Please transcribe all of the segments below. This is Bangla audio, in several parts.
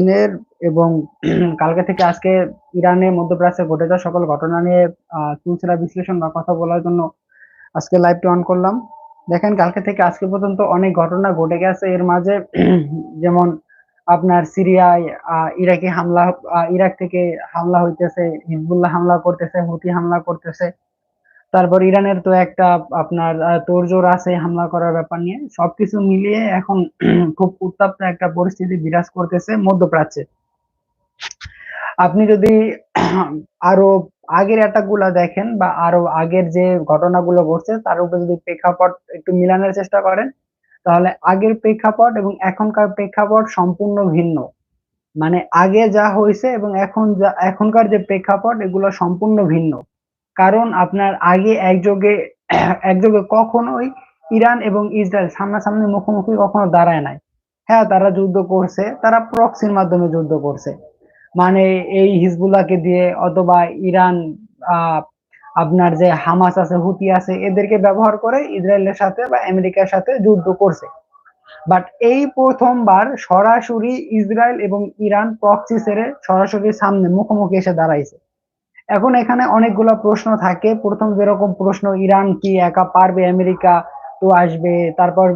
দিনের এবং কালকে থেকে আজকে ইরানে, মধ্যপ্রাচ্যে ঘটে যাওয়া সকল ঘটনা নিয়ে চুলচেরা বিশ্লেষণ বা কথা বলার জন্য আজকে লাইভটি অন করলাম। দেখেন, কালকে থেকে আজকে পর্যন্ত অনেক ঘটনা ঘটে গেছে। এর মাঝে যেমন আপনার সিরিয়ায় ইরাকি হামলা ইরাক থেকে হামলা হইতেছে, হিজবুল্লাহ হামলা করতেছে হুতি হামলা করতেছে। তারপর ইরানের তো একটা আপনার তোড়জোড় আছে হামলা করার ব্যাপার নিয়ে। সবকিছু মিলিয়ে এখন খুব উত্তপ্ত একটা পরিস্থিতি বিরাজ করতেছে মধ্যপ্রাচ্যে। আপনি যদি আরও আগের অ্যাটাকগুলা দেখেন বা আরও আগের যে ঘটনাগুলো ঘটছে, তার উপরে যদি প্রেক্ষাপট একটু মিলানোর চেষ্টা করেন, তাহলে আগের প্রেক্ষাপট এবং এখনকার প্রেক্ষাপট সম্পূর্ণ ভিন্ন। মানে আগে যা হয়েছে এবং এখন যা, এখনকার যে প্রেক্ষাপট, এগুলো সম্পূর্ণ ভিন্ন। কারণ আপনার আগে একযোগে একযোগে কখনোই ইরান এবং ইসরায়েল সামনাসামনি মুখোমুখি কখনো দাঁড়ায় নাই। হ্যাঁ তারা যুদ্ধ করছে, তারা প্রক্সির মাধ্যমে যুদ্ধ করছে। মানে এই হিজবুল্লাহকে দিয়ে অথবা ইরান আপনার যে হামাস আছে, হুতি আছে, এদেরকে ব্যবহার করে ইসরায়েলের সাথে বা আমেরিকার সাথে যুদ্ধ করছে। বাট এই প্রথমবার সরাসরি ইসরায়েল এবং ইরান প্রক্সি সেরে সরাসরি সামনে মুখোমুখি এসে দাঁড়াইছে। এখন এখানে অনেকগুলো প্রশ্ন থাকে। প্রথম যেরকম প্রশ্ন, ইরান কি একা পারবে? আমেরিকা তো আসবে। তারপর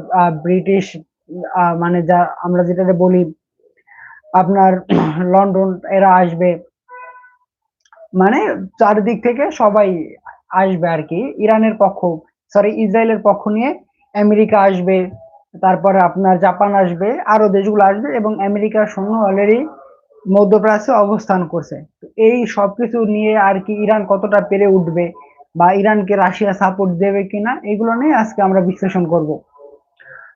ব্রিটিশ মানে যা, আমরা যেটা বলি, আপনার লন্ডন, এরা আসবে। মানে চারদিক থেকে সবাই আসবে আর কি। ইরানের পক্ষ সরি ইসরায়েলের পক্ষ নিয়ে আমেরিকা আসবে। তারপরে আপনার জাপান আসবে। আরও দেশগুলো আসবে এবং আমেরিকার সৈন্য অলরেডি মধ্যপ্রাচ্যে অবস্থান করছে। এই সবকিছু নিয়ে আর কি ইরান কতটা পেরে উঠবে বা ইরানকে রাশিয়া সাপোর্ট দেবে কিনা, এগুলো নিয়ে আজকে আমরা বিশ্লেষণ করব।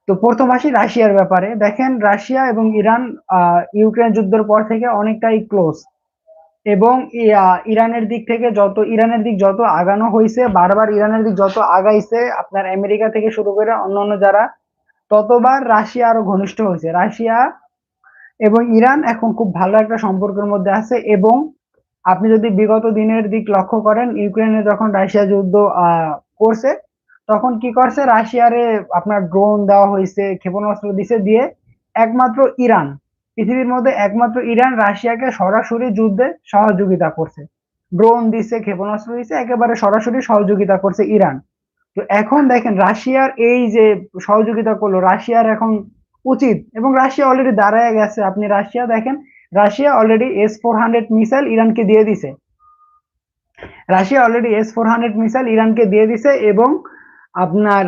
তো প্রথম আসি রাশিয়ার ব্যাপারে। দেখেন, রাশিয়া এবং ইরান ইউক্রেন যুদ্ধের পর থেকে অনেকটাই ক্লোজ এবং ইরানের দিক থেকে যত, ইরানের দিক যত আগানো হয়েছে বারবার ইরানের দিক যত আগাইছে, আপনার আমেরিকা থেকে শুরু করে অন্যান্য যারা, ততবার রাশিয়া আরও ঘনিষ্ঠ হয়েছে। রাশিয়া এবং ইরান এখন খুব ভালো একটা সম্পর্কের মধ্যে আছে এবং আপনি যদি বিগত দিনের দিক লক্ষ্য করেন, ইউক্রেনে যখন রাশিয়া যুদ্ধ করছে, তখন কি করছে? রাশিয়ারে আপনার ড্রোন দেওয়া হয়েছে, ক্ষেপণাস্ত্র দিছে দিয়ে একমাত্র ইরান, পৃথিবীর মধ্যে একমাত্র ইরান রাশিয়াকে সরাসরি যুদ্ধে সহযোগিতা করছে। ড্রোন দিছে, ক্ষেপণাস্ত্র দিছে, একেবারে সরাসরি সহযোগিতা করছে ইরান। তো এখন দেখেন, রাশিয়ার এই যে সহযোগিতা করল, রাশিয়ার এখন উচিত। এবং রাশিয়া অলরেডি দাঁড়ায় গেছে। আপনি রাশিয়া দেখেন, Russia already S four hundred missile ইরানকে দিয়ে দিছে। Russia already S four hundred missile ইরানকে দিয়ে দিছে এবং আপনার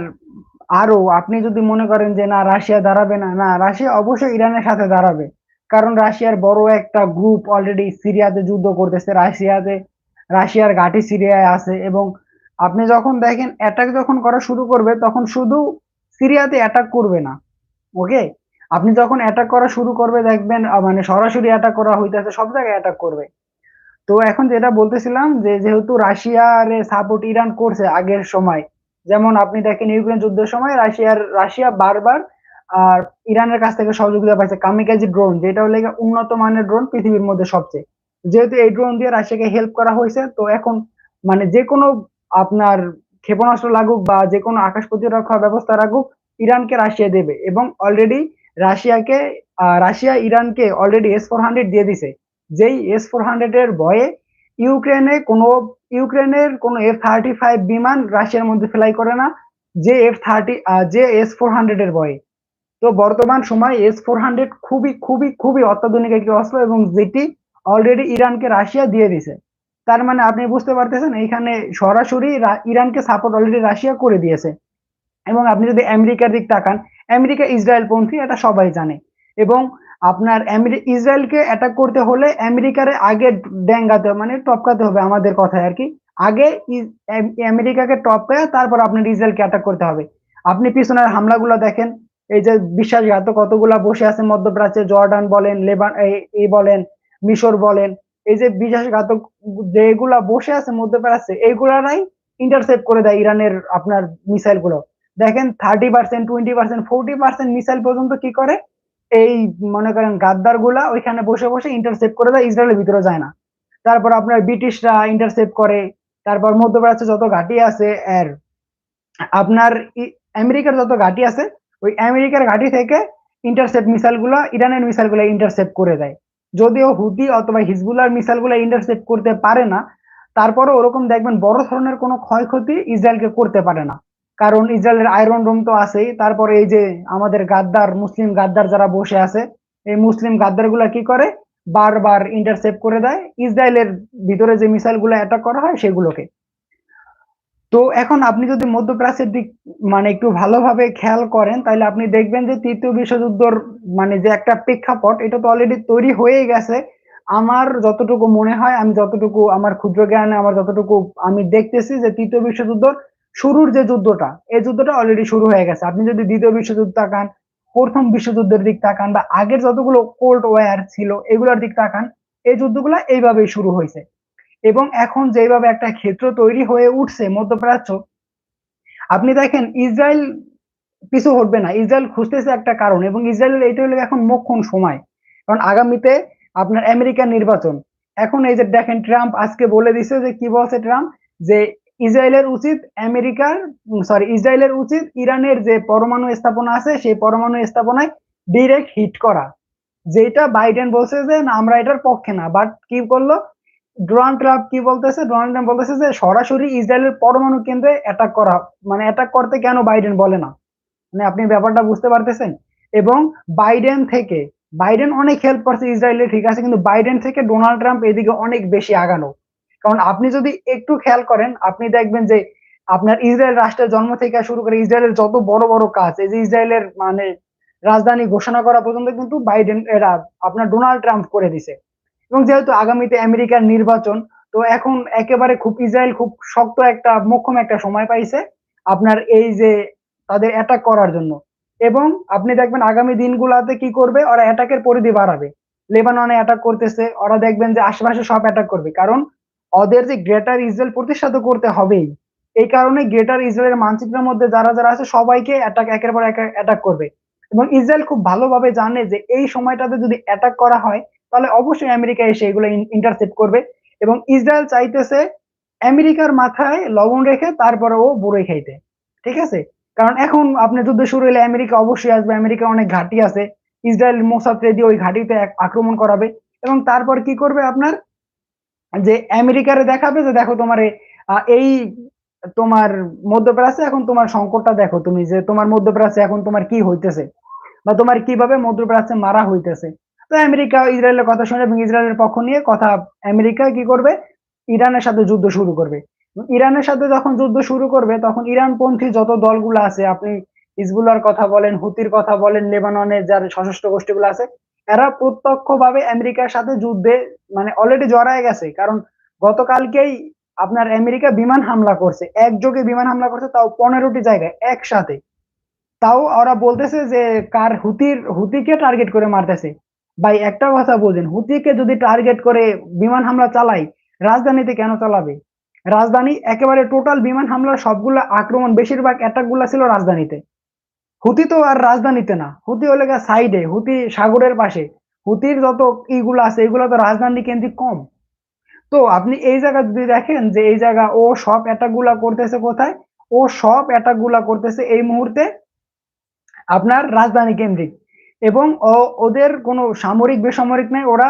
আরও আপনি যদি মনে করেন যে না, রাশিয়া দাঁড়াবে না না, রাশিয়া অবশ্যই ইরানের সাথে দাঁড়াবে। কারণ রাশিয়ার বড় একটা গ্রুপ অলরেডি সিরিয়াতে যুদ্ধ করতেছে, রাশিয়াতে, রাশিয়ার ঘাটি সিরিয়ায় আছে এবং আপনি যখন দেখেন অ্যাটাক যখন করা শুরু করবে, তখন শুধু সিরিয়াতে অ্যাটাক করবে না। ওকে আপনি যখন অ্যাটাক করা শুরু করবে, দেখবেন মানে সরাসরি অ্যাটাক করা হইতেছে, সব জায়গায় অ্যাটাক করবে। তো এখন যেটা বলতেছিলাম যে, যেহেতু রাশিয়ার সাপোর্ট ইরান করছে আগের সময়, যেমন আপনি দেখেন ইউক্রেন যুদ্ধের সময় রাশিয়ার, রাশিয়া বারবার, আর ইরানের কাছ থেকে সহযোগিতা পাইছে কামিকাজি ড্রোন যেটা হলে উন্নত মানের ড্রোন পৃথিবীর মধ্যে সবচেয়ে। যেহেতু এই ড্রোন দিয়ে রাশিয়াকে হেল্প করা হয়েছে, তো এখন মানে যে কোনো আপনার ক্ষেপণাস্ত্র লাগুক বা যে কোনো আকাশ প্রতিরক্ষা ব্যবস্থা রাখুক ইরানকে রাশিয়া দেবে এবং অলরেডি রাশিয়াকে রাশিয়া ইরানকে অলরেডি এস ফোর হান্ড্রেড দিয়ে দিছে। যেই এস ফোর হান্ড্রেড এর ভয়ে ইউক্রেনে কোনো, ইউক্রেনের কোনো এফ থার্টি ফাইভ বিমান রাশিয়ার মধ্যে ফ্লাই করে না, যে এফ থার্টি যে এস ফোর হান্ড্রেড এর ভয়ে। তো বর্তমান সময় এস ফোর হান্ড্রেড খুবই খুবই খুবই অত্যাধুনিক একটি অস্ত্র এবং যেটি অলরেডি ইরানকে রাশিয়া দিয়ে দিছে। তার মানে আপনি বুঝতে পারতেছেন, এইখানে সরাসরি ইরানকে সাপোর্ট অলরেডি রাশিয়া করে দিয়েছে। এবং আপনি যদি আমেরিকার দিক তাকান, আমেরিকা ইসরায়েল পন্থী এটা সবাই জানে। এবং আপনার ইসরায়েলকে অ্যাটাক করতে হলে আমেরিকার আগে ড্যাঙ্গাতে মানে টপকাতে হবে আমাদের কথায় আর কি। আগে আমেরিকাকে টপকায় তারপর আপনার ইসরায়েলকে অ্যাটাক করতে হবে। আপনি পিছনের হামলাগুলো দেখেন, এই যে বিশ্বাসঘাত কতগুলা বসে আছে মধ্যপ্রাচ্যে, জর্ডান বলেন, লেবান, এই বলেন, মিশর বলেন, এই যে বিশ্বাসঘাতক যেগুলা বসে আছে মধ্যপ্রাচ্যে এইগুলারাই ইন্টারসেপ্ট করে দেয় ইরানের আপনার মিসাইলগুলো দেখেন thirty percent twenty percent forty percent missile পর্যন্ত কি করে? এই মনে করেন গাদ্দারগুলা ওইখানে বসে বসে ইন্টারসেপ্ট করে দেয়, ইসরায়েলের ভিতরে যায় না। তারপর আপনার ব্রিটিশরা ইন্টারসেপ্ট করে, তারপর মধ্যপ্রাচ্যে যত ঘাটি আছে, এর আপনার আমেরিকার যত ঘাটি আছে, ওই আমেরিকার ঘাটি থেকে ইন্টারসেপ্ট মিসাইলগুলো ইরানের মিসাইলগুলো ইন্টারসেপ্ট করে দেয়। যদিও হুতি অথবা হিজবুল্লাহর মিসাইলগুলো ইন্টারসেপ্ট করতে পারে না তারপরে ওরকম দেখবেন বড় ধরনের কোনো ক্ষয়ক্ষতি ইসরায়েলকে করতে পারে না। কারণ ইসরায়েলের আয়রন রুম তো আছেই। তারপরে এই যে আমাদের গাদ্দার, মুসলিম গাদ্দার যারা বসে আছে, এই মুসলিম গাদ্দারগুলা কি করে? বারবার ইন্টারসেপ্ট করে দেয়। ইসরায়েলের ভিতরে যে মিসাইলগুলো অ্যাটাক করা হয় সেগুলোকে। তো এখন আপনি যদি মধ্যপ্রাচ্যের দিক মানে একটু ভালোভাবে খেয়াল করেন, তাহলে আপনি দেখবেন যে তৃতীয় বিশ্বযুদ্ধর মানে যে একটা প্রেক্ষাপট, এটা তো অলরেডি তৈরি হয়ে গেছে। আমার যতটুকু মনে হয়, আমি যতটুকু, আমার ক্ষুদ্র জ্ঞানে, আমার যতটুকু আমি দেখতেছি যে তৃতীয় বিশ্বযুদ্ধর শুরুর যে যুদ্ধটা, এই যুদ্ধটা অলরেডি শুরু হয়ে গেছে। আপনি যদি দ্বিতীয় বিশ্বযুদ্ধ তাকান, প্রথম বিশ্বযুদ্ধের দিক তাকান বা আগের যতগুলো কোল্ড ওয়ার ছিল, এগুলোর দিক তাকান, এই যুদ্ধগুলো এইভাবেই শুরু হয়েছে। এবং এখন যেভাবে একটা ক্ষেত্র তৈরি হয়ে উঠছে, মধ্যপ্রাচ্য, আপনি দেখেন ইসরায়েল পিছু হটবে না। ইসরায়েল খুঁজতেছে একটা কারণ এবং ইসরায়েলের এইটা হলো এখন মোক্ষণ সময়। কারণ আগামীতে আপনার আমেরিকার নির্বাচন। এখন এই যে দেখেন ট্রাম্প আজকে বলে দিছে যে, কি বলছে ট্রাম্প? যে ইসরায়েলের উচিত আমেরিকার সরি ইসরায়েলের উচিত ইরানের যে পরমাণু স্থাপনা আছে, সেই পরমাণু স্থাপনায় ডিরেক্ট হিট করা। যেটা বাইডেন বলছে যে আমরা এটার পক্ষে না। বাট কি করল? ডোনাল্ড ট্রাম্প কি বলতেছে? ডোনাল্ড ট্রাম্প বলতেছে যে, সরাসরি ইসরায়েলের পরমাণু কেন্দ্রে অ্যাটাক করা মানে অ্যাটাক করতে কেন বাইডেন বলে না? মানে আপনি ব্যাপারটা বুঝতে পারতেছেন? এবং বাইডেন থেকে, বাইডেন অনেক হেল্প করছে ইসরায়েলের ঠিক আছে? কিন্তু বাইডেন থেকে ডোনাল্ড ট্রাম্প এদিকে অনেক বেশি আগানো। কারণ আপনি যদি একটু খেয়াল করেন, আপনি দেখবেন যে আপনার ইসরায়েল রাষ্ট্রের জন্ম থেকে শুরু করে ইসরায়েলের যত বড় বড় কাজ, এই যে ইসরায়েলের মানে রাজধানী ঘোষণা করা পর্যন্ত কিন্তু বাইডেন, এরা আপনার ডোনাল্ড ট্রাম্প করে দিছে। এবং যেহেতু আগামীতে আমেরিকার নির্বাচন, তো এখন একেবারে খুব ইসরায়েল খুব শক্ত একটা, মোক্ষম একটা সময় পাইছে আপনার এই যে তাদের অ্যাটাক করার জন্য। এবং আপনি দেখবেন আগামী দিনগুলাতে কি করবে, ওরা অ্যাটাকের পরিধি বাড়াবে। লেবাননে অ্যাটাক করতেছে, ওরা দেখবেন যে আশেপাশে সব অ্যাটাক করবে। কারণ ওদের যে গ্রেটার ইসরায়েল প্রতিষ্ঠা করতে হবেই। এই কারণে গ্রেটার ইসরায়েলের মানচিত্রের মধ্যে যারা যারা আছে, সবাইকে অ্যাটাক একের পর এক অ্যাটাক করবে। এবং ইসরায়েল খুব ভালোভাবে জানে যে এই সময়টাতে যদি অ্যাটাক করা হয়, তাহলে অবশ্যই আমেরিকা এসে এগুলো ইন্টারসেপ্ট করবে। এবং ইসরায়েল চাইতেছে আমেরিকার মাথায় লবণ রেখে তারপরে ও বুড়ে খাইতে। ঠিক আছে? কারণ এখন আপনি যুদ্ধ শুরু হলে আমেরিকা অবশ্যই আসবে। আমেরিকার অনেক ঘাঁটি আছে। ইসরায়েল মোসাদ দিয়ে ওই ঘাঁটিতে আক্রমণ করাবে। এবং তারপর কি করবে আপনার? যে আমেরিকারে দেখাবে যে দেখো তোমার এই তোমার মধ্যপ্রাচ্যে এখন তোমার সংকটটা দেখো তুমি যে তোমার মধ্যপ্রাচ্যে এখন তোমার কি হইতেছে বা তোমার কীভাবে মধ্যপ্রাচ্যে মারা হইতেছে। তো আমেরিকা ইসরায়েলের কথা শুনে এবং ইসরায়েলের পক্ষ নিয়ে কথা, আমেরিকা কি করবে? ইরানের সাথে যুদ্ধ শুরু করবে। ইরানের সাথে যখন যুদ্ধ শুরু করবে, তখন ইরান পন্থী যত দলগুলো আছে, আপনি ইসবুলার কথা বলেন, হুতির কথা বলেন, লেবাননের যার সশস্ত্র গোষ্ঠীগুলো আছে এরা প্রত্যক্ষভাবে আমেরিকার সাথে যুদ্ধে মানে অলরেডি জড়ায় গেছে। কারণ গতকালকেই আপনার আমেরিকা বিমান হামলা করছে। একযোগে বিমান হামলা করছে, তাও পনেরোটি জায়গায় একসাথে। তাও ওরা বলতেছে যে, কার হুতির, হুতিকে টার্গেট করে মারতেছে। ভাই, একটা কথা বলছেন, হুতিকে যদি টার্গেট করে বিমান হামলা চালাই রাজধানীতে কেন চালাবে? রাজধানী একেবারে টোটাল বিমান হামলার সবগুলো আক্রমণ, বেশিরভাগ অ্যাটাক ছিল রাজধানীতে। হুতি তো আর রাজধানীতে না। হুতি হলে সাইডে হুতি সাগরের পাশে। হুতির যত ইগুলো আছে, এগুলো তো রাজধানী কেন্দ্রিক কম। তো আপনি এই জায়গা যদি দেখেন যে এই জায়গা, ও সব অ্যাটাকগুলা করতেছে কোথায়? ও সব অ্যাটাকগুলা করতেছে এই মুহূর্তে আপনার রাজধানী কেন্দ্রিক। এবং ও, ওদের কোনো সামরিক, বেসামরিক নেই, ওরা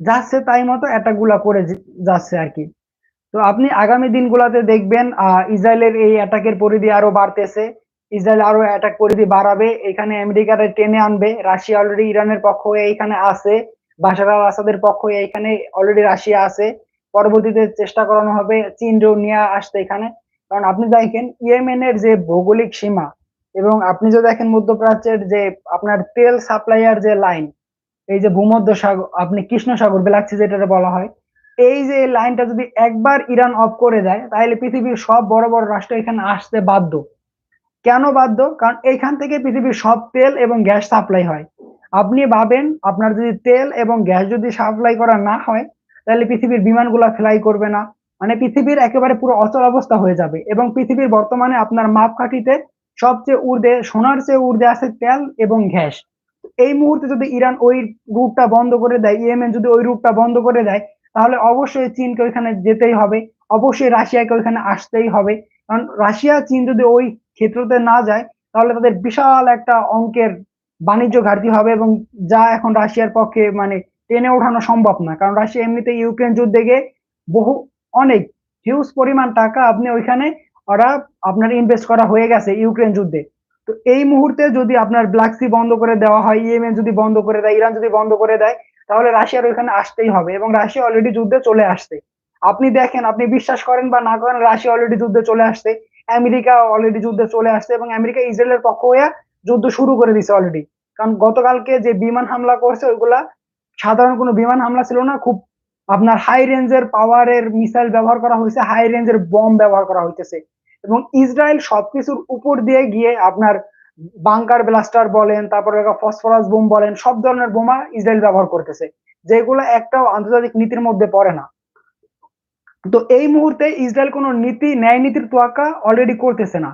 যাচ্ছে তাই মতো অ্যাটাকগুলা করে যাচ্ছে আর কি। তো আপনি আগামী দিনগুলোতে দেখবেন, আহ, ইসরায়েলের এই অ্যাটাকের পরিধি আরও বাড়তেছে। ইসরায়েল আরও অ্যাটাক পরিধি বাড়াবে। এখানে আমেরিকার টেনে আনবে। রাশিয়া অলরেডি ইরানের পক্ষ হয়ে এখানে আছে। বাশার আল আসাদের পক্ষ হয়ে এখানে অলরেডি রাশিয়া আছে। পরবর্তীতে চেষ্টা করানো হবে চীনও নিয়ে আসতে এখানে। কারণ আপনি দেখেন, ইয়েমেনের যে ভৌগোলিক সীমা এবং আপনি যদি দেখেন মধ্যপ্রাচ্যের যে আপনার তেল সাপ্লাইয়ার যে লাইন এই যে ভূমধ্য সাগর আপনি কৃষ্ণ সাগর বেলাচ্ছি যেটা বলা হয়, এই যে লাইনটা যদি একবার ইরান অফ করে দেয়, তাহলে পৃথিবীর সব বড় বড় রাষ্ট্র এখানে আসতে বাধ্য। কেন বাধ্য? কারণ এইখান থেকে পৃথিবীর সব তেল এবং গ্যাস সাপ্লাই হয়। আপনি ভাবেন আপনার যদি তেল এবং গ্যাস যদি সাপ্লাই করা না হয়, তাহলে পৃথিবীর বিমানগুলো ফ্লাই করবে না। মানে পৃথিবীর একেবারে পুরো অচল অবস্থা হয়ে যাবে এবং পৃথিবীর বর্তমানে আপনার মাপকাঠিতে সবচেয়ে উর্ধে সোনার চেয়ে উর্ধে আছে তেল এবং গ্যাস। এই মুহূর্তে যদি ইরান ওই রুটটা বন্ধ করে দেয়, ইয়েমেন যদি ওই রুটটা বন্ধ করে দেয়, তাহলে অবশ্যই চীনকে ওইখানে যেতেই হবে। অবশ্যই রাশিয়াকে ওইখানে আসতেই হবে। কারণ রাশিয়া, চীন যদি ওই ক্ষেত্রতে না যায়, তাহলে তাদের বিশাল একটা অঙ্কের বাণিজ্য ঘাটতি হবে এবং যা এখন রাশিয়ার পক্ষে মানে টেনে ওঠানো সম্ভব না। কারণ রাশিয়া এমনিতে ইউক্রেন যুদ্ধে গিয়ে বহু, অনেক হিউজ পরিমাণ টাকা আপনি ওইখানে ওরা আপনার ইনভেস্ট করা হয়ে গেছে ইউক্রেন যুদ্ধে। তো এই মুহূর্তে যদি আপনার ব্ল্যাক সি বন্ধ করে দেওয়া হয়, ইয়েমেন যদি বন্ধ করে দেয়, ইরান যদি বন্ধ করে দেয়, তাহলে রাশিয়ার ওইখানে আসতেই হবে এবং রাশিয়া অলরেডি যুদ্ধে চলে আসছে। আপনি দেখেন, আপনি বিশ্বাস করেন বা না করেন, রাশিয়া অলরেডি যুদ্ধে চলে আসছে। আমেরিকা অলরেডি যুদ্ধে চলে আসছে এবং আমেরিকা ইসরায়েলের পক্ষ হয়ে যুদ্ধ শুরু করে দিছে অলরেডি কারণ গতকালকে যে বিমান হামলা করছে, ওইগুলা সাধারণ কোনো বিমান হামলা ছিল না। খুব আপনার হাই রেঞ্জের পাওয়ারের মিসাইল ব্যবহার করা হয়েছে হাই রেঞ্জের বম ব্যবহার করা হইতেছে। এবং ইসরায়েল সবকিছুর উপর দিয়ে গিয়ে আপনার বাংকার ব্লাস্টার বলেন, তারপরে ফসফরাস বোম বলেন, সব ধরনের বোমা ইসরায়েল ব্যবহার করতেছে। যেগুলো একটাও আন্তর্জাতিক নীতির মধ্যে পড়ে না। তো এই মুহূর্তে ইসরায়েল কোনো নীতি, ন্যায় নীতির তোয়াক্কা অলরেডি করতেছে না।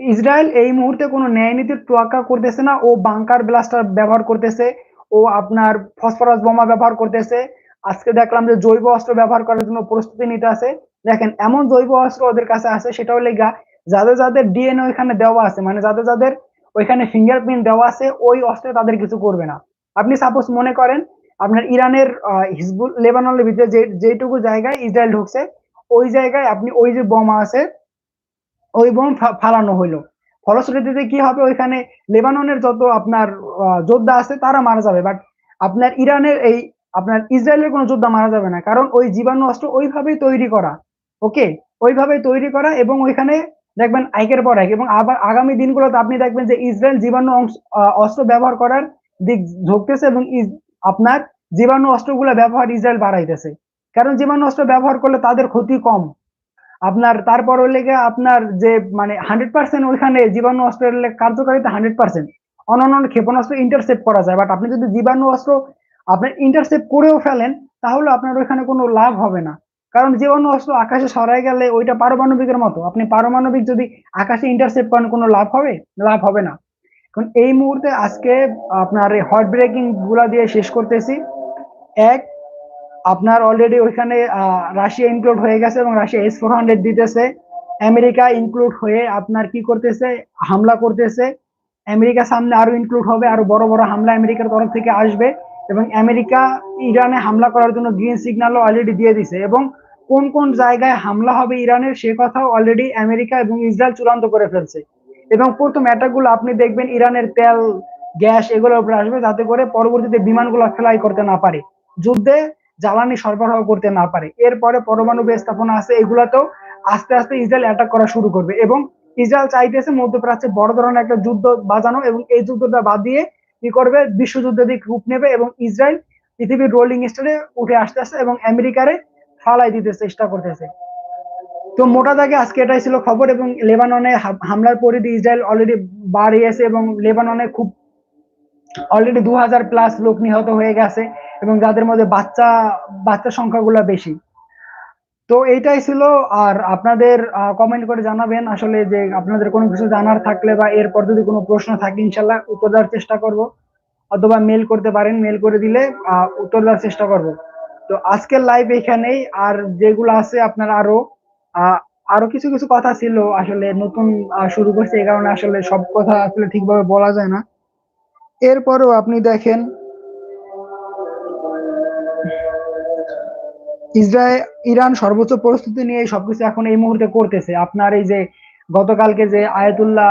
ইসরায়েল এই মুহূর্তে কোনো ন্যায় নীতির তোয়াক্কা করতেছে না। ও বাংকার ব্লাস্টার ব্যবহার করতেছে। ও আপনার ফসফরাস বোমা ব্যবহার করতেছে। আজকে দেখলাম যে জৈব অস্ত্র ব্যবহার করার জন্য প্রস্তুতি নিতে আছে। দেখেন, এমন জৈব অস্ত্র ওদের কাছে আছে, সেটা হলে গা যাদের যাদের ডিএনএ ওইখানে দেওয়া আছে মানে যাদের যাদের ওইখানে ফিঙ্গারপ্রিন্ট দেওয়া আছে, ওই অস্ত্রে তাদের কিছু করবে না। আপনি সাপোজ মনে করেন আপনার ইরানের হিজবুল, লেবাননের ভিতরে যে, যেটুকু জায়গায় ইসরায়েল ঢুকছে, ওই জায়গায় আপনি ওই যে বোমা আছে, ওই বোম ফালানো হইল। ফলশ্রুতিতে কি হবে? ওইখানে লেবাননের যত আপনার যোদ্ধা আছে, তারা মারা যাবে। বাট আপনার ইরানের এই, আপনার ইসরায়েলের কোনো যোদ্ধা মারা যাবে না। কারণ ওই জীবাণু অস্ত্র ওইভাবেই তৈরি করা, ওকে? ওইভাবেই তৈরি করা এবং ওইখানে দেখবেন একের পর এক এবং আবার আগামী দিনগুলোতে আপনি দেখবেন যে ইসরায়েল জীবাণু অস্ত্র ব্যবহার করার দিক ঝুঁকতেছে এবং আপনার জীবাণু অস্ত্রগুলো ব্যবহার ইসরায়েল বাড়াইতেছে। কারণ জীবাণু অস্ত্র ব্যবহার করলে তাদের ক্ষতি কম। আপনার, তারপর লেগে আপনার যে মানে হান্ড্রেড পার্সেন্ট ওইখানে জীবাণু অস্ত্রের কার্যকারিতা হান্ড্রেড পার্সেন্ট অন্যান্য ক্ষেপণাস্ত্র ইন্টারসেপ্ট করা যায়। বাট আপনি যদি জীবাণু অস্ত্র আপনার ইন্টারসেপ্ট করেও ফেলেন, তাহলে আপনার ওইখানে কোনো লাভ হবে না। কারণ জীবাণু অস্ত্র আকাশে সরাই গেলে ওইটা পারমাণবিকের মতো। আপনি পারমাণবিক যদি আকাশে ইন্টারসেপ্ট করেন, কোনো লাভ হবে? লাভ হবে না। এই মুহূর্তে আজকে আপনার এই হট ব্রেকিংগুলা দিয়ে শেষ করতেছি। এক, আপনার অলরেডি ওইখানে রাশিয়া ইনক্লুড হয়ে গেছে এবং রাশিয়া এস ফোর হান্ড্রেড দিতেছে। আমেরিকা ইনক্লুড হয়ে আপনার কি করতেছে? হামলা করতেছে। আমেরিকা সামনে আরও ইনক্লুড হবে, আরও বড় বড় হামলা আমেরিকার তরফ থেকে আসবে এবং আমেরিকা ইরানে হামলা করার জন্য গ্রিন সিগন্যালও অলরেডি দিয়ে দিছে এবং কোন কোন জায়গায় হামলা হবে ইরানের সে কথাও অলরেডি আমেরিকা এবং ইসরায়েল চূড়ান্ত করে ফেলছে। এবং প্রথম অ্যাটাকগুলো আপনি দেখবেন ইরানের তেল, গ্যাস এগুলোর উপরে আসবে যাতে করে পরবর্তীতে বিমানগুলো ফ্লাই করতে না পারে, যুদ্ধে জ্বালানি সরবরাহ করতে না পারে। এরপরে পরমাণু স্থাপনা আছে, এগুলাতেও আস্তে আস্তে ইসরায়েল অ্যাটাক করা শুরু করবে এবং ইসরায়েল চাইতেছে মধ্যপ্রাচ্যে বড় ধরনের একটা যুদ্ধ বাজানো এবং এই যুদ্ধটা বাদ দিয়ে কি করবে বিশ্বযুদ্ধ দিক রূপ নেবে এবং ইসরায়েল পৃথিবীর রোলিং স্টারে উঠে আসতে আসতে এবং আমেরিকারে ফালাই দিতে চেষ্টা করতেছে। তো মোটা দাগে আজকে এটাই ছিল খবর এবং লেবাননে হামলার পরিধি ইসরায়েল অলরেডি বাড়িয়েছে এবং লেবাননে খুব অলরেডি দু হাজার প্লাস লোক নিহত হয়ে গেছে এবং যাদের মধ্যে বাচ্চা বাচ্চার সংখ্যাগুলো বেশি। তো এইটাই ছিল, আর আপনাদের কমেন্ট করে জানাবেন আসলে যে আপনাদের কোনো কিছু জানার থাকলে বা এরপর যদি কোনো প্রশ্ন থাকে ইনশাল্লাহ উত্তর দেওয়ার চেষ্টা করব, অথবা মেল করতে পারেন মেল করে দিলে উত্তর দেওয়ার চেষ্টা করব। তো আজকের লাইভ এখানেই, আর যেগুলো আছে আপনার আরও আরও কিছু কিছু কথা ছিল আসলে নতুন শুরু করছে এই কারণে আসলে সব কথা আসলে ঠিকভাবে বলা যায় না। এরপরেও আপনি দেখেন ইসরায়েল ইরান সর্বোচ্চ প্রস্তুতি নিয়ে সবকিছু এখন এই মুহূর্তে করতেছে। আপনার এই যে গতকালকে যে আয়াতুল্লাহ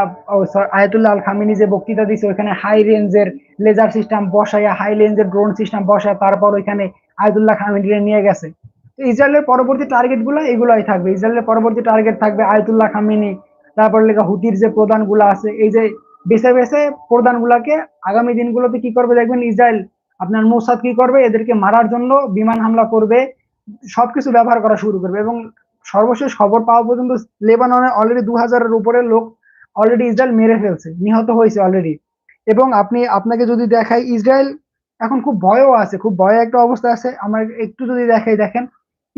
আয়াতুল্লাহ আল খামিনি যে বক্তৃতা দিচ্ছে ওইখানে হাই রেঞ্জের লেজার সিস্টেম বসাইয়া হাই রেঞ্জের ড্রোন সিস্টেম বসায়, তারপর ওইখানে আয়াতুল্লাহ খামিনি নিয়ে গেছে। ইসরায়েলের পরবর্তী টার্গেটগুলো এগুলাই থাকবে। ইসরায়েলের পরবর্তী টার্গেট থাকবে আয়তুল্লাহ খামিনি, তারপর লেখা হুতির যে প্রধানগুলো আছে, এই যে বেছে বেছে প্রধান গুলাকে আগামী দিনগুলোতে কি করবে দেখবেন? ইসরায়েল আপনার মোসাদ কি করবে? এদেরকে মারার জন্য বিমান হামলা করবে, সবকিছু ব্যবহার করা শুরু করবে এবং সর্বশেষ খবর পাওয়া পর্যন্ত লেবাননে অলরেডি দু হাজারের উপরে লোক অলরেডি ইসরায়েল মেরে ফেলছে, নিহত হয়েছে অলরেডি এবং আপনি, আপনাকে যদি দেখাই, ইসরায়েল এখন খুব ভয়ও আছে, খুব ভয় একটা অবস্থা আছে। আমার একটু যদি দেখাই, দেখেন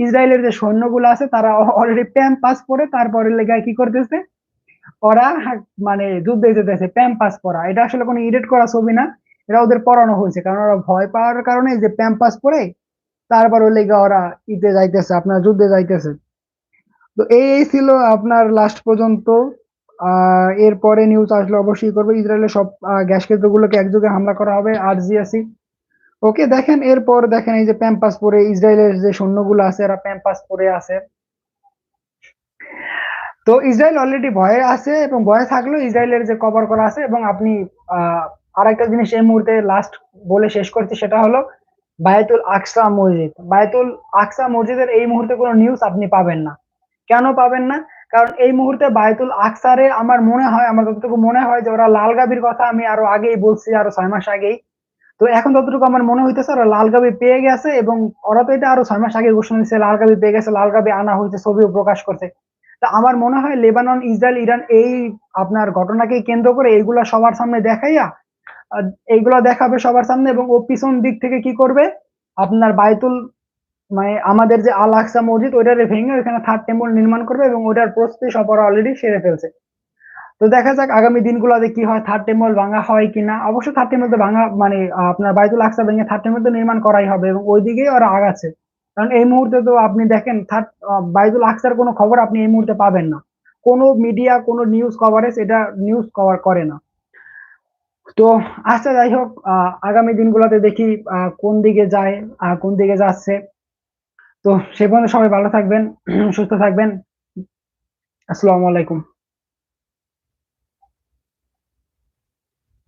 ইসরায়েলের যে সৈন্যগুলো আছে, তারা অলরেডি প্যাম পাস করে, তারপরে লেগায় কি করতেছে? ওরা মানে যুদ্ধে যেতেছে প্যাম পাস পরা এটা আসলে কোনো ইডিট করা ছবি না, এটা ওদের পড়ানো হয়েছে। কারণ ওরা ভয় পাওয়ার কারণে যে প্যাম পাস পরে তারপর ওই লেগে ওরা ইতে যাইতেছে, আপনার যুদ্ধে যাইতেছে। তো এই ছিল আপনার লাস্ট পর্যন্ত। আহ এরপরে নিউজ আসলে অবশ্যই করবে। ইসরায়েলের সব গ্যাস কেন্দ্রগুলোকে একযোগে হামলা করা হবে, আর জিএসি ওকে, দেখেন এরপর দেখেন এই যে প্যাম্পাস পরে, ইসরায়েলের যে সৈন্যগুলো আছে, এরা প্যাম্পাস পরে আছে। তো ইসরায়েল অলরেডি ভয়ে আছে এবং ভয়ে থাকলেও ইসরায়েলের যে কভার করা আছে এবং আপনি, আহ, আরেকটা জিনিস এই মুহূর্তে লাস্ট বলে শেষ করছি, সেটা হলো বায়তুল আকসা মসজিদ। বায়তুল আকসা মসজিদের এই মুহূর্তে কোনো নিউজ আপনি পাবেন না। কেন পাবেন না? কারণ এই মুহূর্তে বায়তুল আকসারে আমার মনে হয়, আমার যতটুকু মনে হয় যে ওরা লাল গাবির কথা আমি আরও আগেই বলছি, আরও ছয় মাস আগেই তো এখন যতটুকু আমার মনে হইতেছে, ওরা লাল গাবি পেয়ে গেছে এবং ওরা তো এটা আরও ছয় মাস আগে ঘোষণা দিচ্ছে লাল গাবি পেয়ে গেছে, লাল গাবি আনা হয়েছে, ছবিও প্রকাশ করছে। তা আমার মনে হয় লেবানন, ইসরায়েল, ইরান এই আপনার ঘটনাকে কেন্দ্র করে এইগুলা সবার সামনে দেখাইয়া এইগুলা দেখাবে সবার সামনে এবং ও পিছন দিক থেকে কি করবে? আপনার বায়তুল মানে আমাদের যে আল আকসা মসজিদ, ওইটারে ভেঙে ওইখানে থার্ড টেম্পল নির্মাণ করবে এবং ওইটার প্রস্তুতি সব ওরা অলরেডি সেরে ফেলছে। তো দেখা যাক আগামী দিনগুলোতে কি হয় থার্ড টেম্পল ভাঙা হয় কিনা। অবশ্য থার্ড টেম্পল তো ভাঙা মানে আপনার বাইতুল আকসা ভেঙে থার্ড টেম্পল তো নির্মাণ করাই হবে এবং ওই দিকেই ওরা আগাচ্ছে। কারণ এই মুহূর্তে তো আপনি দেখেন থার্ড বাইতুল আকসার কোনো খবর আপনি এই মুহূর্তে পাবেন না। কোনো মিডিয়া কোনো নিউজ কভারেজ এটা নিউজ কভার করে না। তো আচ্ছা যাই হোক আগামী দিনগুলোতে দেখি কোন দিকে যায় কোন দিকে যাচ্ছে। তো সে পর্যন্ত সবাই ভালো থাকবেন, সুস্থ থাকবেন। আসসালামু আলাইকুম।